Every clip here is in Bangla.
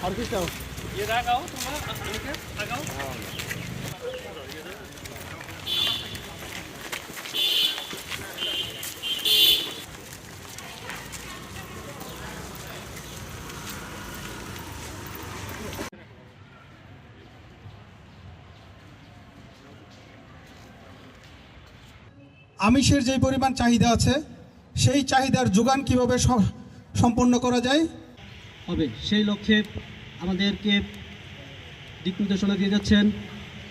ये आगाओ তোমরা অনেকে আগাও আমিষের যে পরিমাণ চাহিদা আছে সেই চাহিদার যোগান কিভাবে স- সম্পন্ন করা যায় হবে। সেই লক্ষ্যে আমাদেরকে দিক নির্দেশনা দিয়ে যাচ্ছেন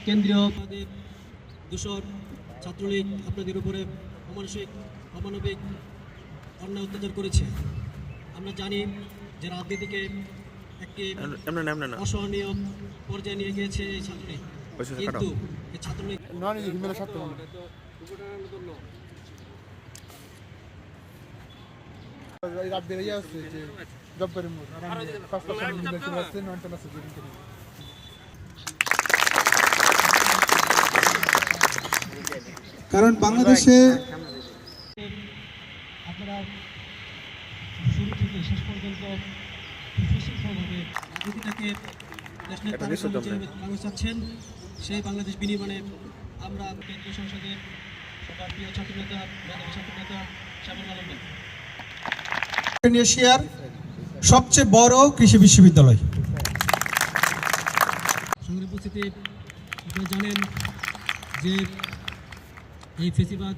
কেন্দ্রীয় আমাদের দূষণ ছাত্রলীগ আপনাদের উপরে অমানসিক অমানবিক অন্যায় অত্যাচার করেছে। আমরা জানি যে রাজনীতিকে একটি অসহনীয় পর্যায়ে নিয়ে গিয়েছে এই ছাত্রলীগ। কিন্তু এই ছাত্রলীগ রাত বেরিয়ে আসছে যে জব্বারের মোড় আর আমি পাঁচ পাঁচ মিলে চলে আসছে নয়টা আছে দুদিন থেকে কারণ বাংলাদেশে আপনারা শুরু থেকে শেষ পর্যন্ত সুশৃঙ্খলভাবে রাজনীতিটাকে দেশের এটা নিশ্চয় জমবে। বাংলাদেশ চাচ্ছেন সেই বাংলাদেশ বিনিময়ে আমরা কেন্দ্রীয় সংসদে সবার প্রিয় ছাত্রনেতা মেধাবী ছাত্রনেতা শ্যামল আলম এশিয়ার সবচেয়ে বড় কৃষি বিশ্ববিদ্যালয়। জানেন যে এই ফেসিবাদ